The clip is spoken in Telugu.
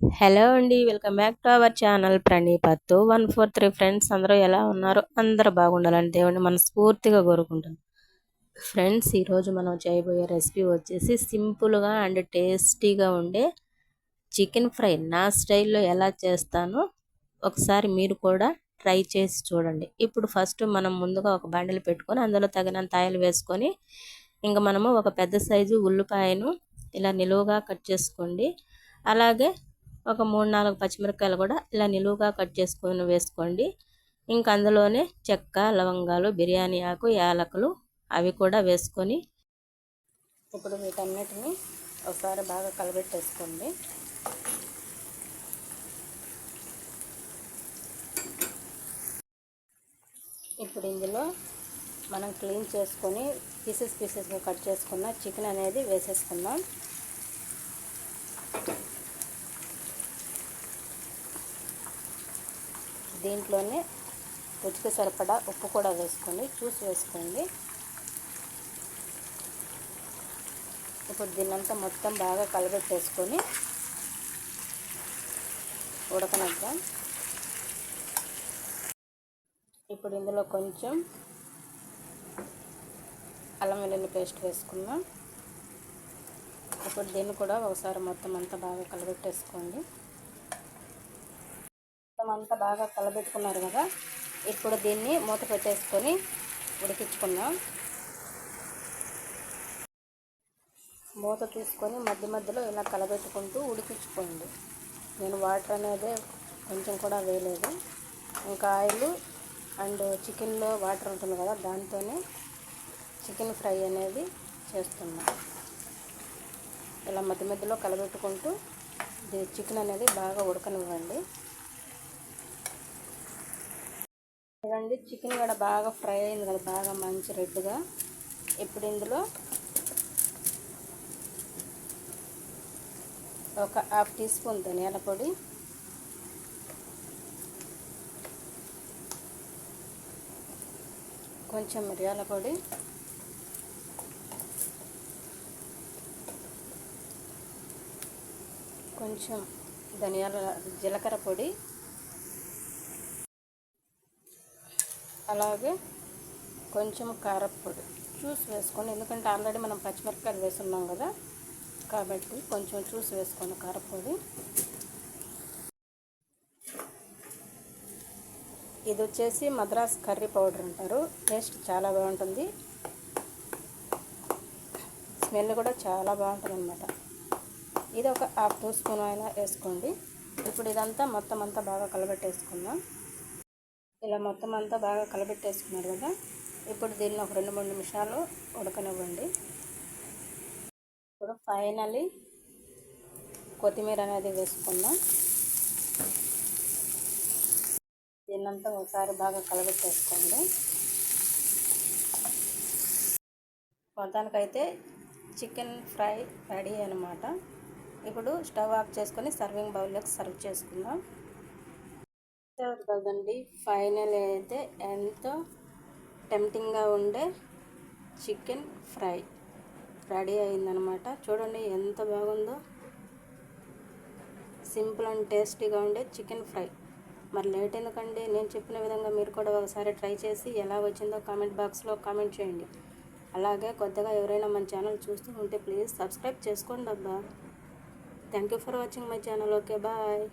హలో అండి welcome back to our channel ప్రణీపత్తు. One four three friends అందరూ ఎలా ఉన్నారు? అందరూ బాగుండాలని దేవుని మనస్ఫూర్తిగా కోరుకుంటాను ఫ్రెండ్స్ ఈరోజు మనం చేయబోయే రెసిపీ వచ్చేసి సింపుల్గా అండ్ టేస్టీగా ఉండే చికెన్ ఫ్రై. నా స్టైల్లో ఎలా చేస్తానో ఒకసారి మీరు కూడా ట్రై చేసి చూడండి. ఇప్పుడు ఫస్ట్ మనం ముందుగా ఒక బండిలు పెట్టుకొని అందులో తగినంత ఆయిల్ వేసుకొని ఇంకా మనము ఒక పెద్ద సైజు ఉల్లిపాయను ఇలా నిలువుగా కట్ చేసుకోండి. అలాగే ఒక మూడు నాలుగు పచ్చిమిరపకాయలు కూడా ఇలా నిలువుగా కట్ చేసుకొని వేసుకోండి. ఇంక అందులోనే చెక్క లవంగాలు బిర్యానీ ఆకు యాలకులు అవి కూడా వేసుకొని ఇప్పుడు వీటన్నిటిని ఒకసారి బాగా కలబెట్టేసుకోండి. ఇప్పుడు ఇందులో మనం క్లీన్ చేసుకొని పీసెస్ పీసెస్గా కట్ చేసుకున్న చికెన్ అనేది వేసేసుకుందాం. దీంట్లోనే రుచికి సరిపడా ఉప్పు కూడా వేసుకోండి చూసి వేసుకోండి. ఇప్పుడు దీన్నంతా మొత్తం బాగా కలబెట్టేసుకొని ఉడకనిద్దాం. ఇప్పుడు ఇందులో కొంచెం అల్లం వెల్లుల్లి పేస్ట్ వేసుకుందాం. ఇప్పుడు దీన్ని కూడా ఒకసారి మొత్తం అంతా బాగా కలబెట్టేసుకోండి. మొత్తం అంతా బాగా కలబెట్టుకున్నారు కదా ఇప్పుడు దీన్ని మూత పెట్టేసుకొని ఉడికించుకుందాం. మూత తీసుకొని మధ్య మధ్యలో ఇలా కలబెట్టుకుంటూ ఉడికించుకోండి. నేను వాటర్ అనేది కొంచెం కూడా వేయలేదు. ఇంకా ఆయిల్ అండ్ చికెన్లో వాటర్ ఉంటుంది కదా దాంతోనే చికెన్ ఫ్రై అనేది చేస్తున్నాం. ఇలా మధ్య మధ్యలో కలబెట్టుకుంటూ చికెన్ అనేది బాగా ఉడకనివ్వండి. చూడండి చికెన్ కూడా బాగా ఫ్రై అయింది కదా బాగా మంచి రెడ్గా. ఇప్పుడు ఇందులో ఒక హాఫ్ టీ స్పూన్ ధనియాల పొడి కొంచెం మిరియాల పొడి కొంచెం ధనియాల జీలకర్ర పొడి అలాగే కొంచెం కారప్పొడి. చూసి వేసుకోండి ఎందుకంటే ఆల్రెడీ మనం పచ్చిమిరపకాయలు వేసున్నాం కదా కాబట్టి కొంచెం చూసి వేసుకోండి కారప్పొడి. ఇది వచ్చేసి మద్రాస్ కర్రీ పౌడర్ అంటారు. టేస్ట్ చాలా బాగుంటుంది. స్మెల్ కూడా చాలా బాగుంటుంది అనమాట ఇది ఒక హాఫ్ టూ స్పూన్ అయినా వేసుకోండి. ఇప్పుడు ఇదంతా మొత్తం అంతా బాగా కలబెట్టేసుకుందాం. ఇలా మొత్తం అంతా బాగా కలబెట్టేసుకున్నారు కదా. ఇప్పుడు దీన్ని ఒక రెండు మూడు నిమిషాలు ఉడకనివ్వండి. ఇప్పుడు ఫైనలీ కొత్తిమీర అనేది వేసుకుందాం. దీన్నంతా ఒకసారి బాగా కలబెట్టేసుకోండి. మొత్తానికైతే చికెన్ ఫ్రై రెడీ అనమాట ఇప్పుడు స్టవ్ ఆఫ్ చేసుకొని సర్వింగ్ బౌల్లోకి సర్వ్ చేసుకుందాం. కదండి. ఫైనల్ అయితే ఎంతో టెంప్టింగ్గా ఉండే చికెన్ ఫ్రై రెడీ అయిందనమాట చూడండి ఎంత బాగుందో. సింపుల్ అండ్ టేస్టీగా ఉండే చికెన్ ఫ్రై. మరి లేట్ ఎందుకండి? నేను చెప్పిన విధంగా మీరు కూడా ఒకసారి ట్రై చేసి ఎలా వచ్చిందో కామెంట్ బాక్స్లో కామెంట్ చేయండి. అలాగే కొత్తగా ఎవరైనా మన ఛానల్ చూస్తూ ఉంటే ప్లీజ్ సబ్స్క్రైబ్ చేసుకోండి అబ్బా. Thank you for watching my channel. Okay bye.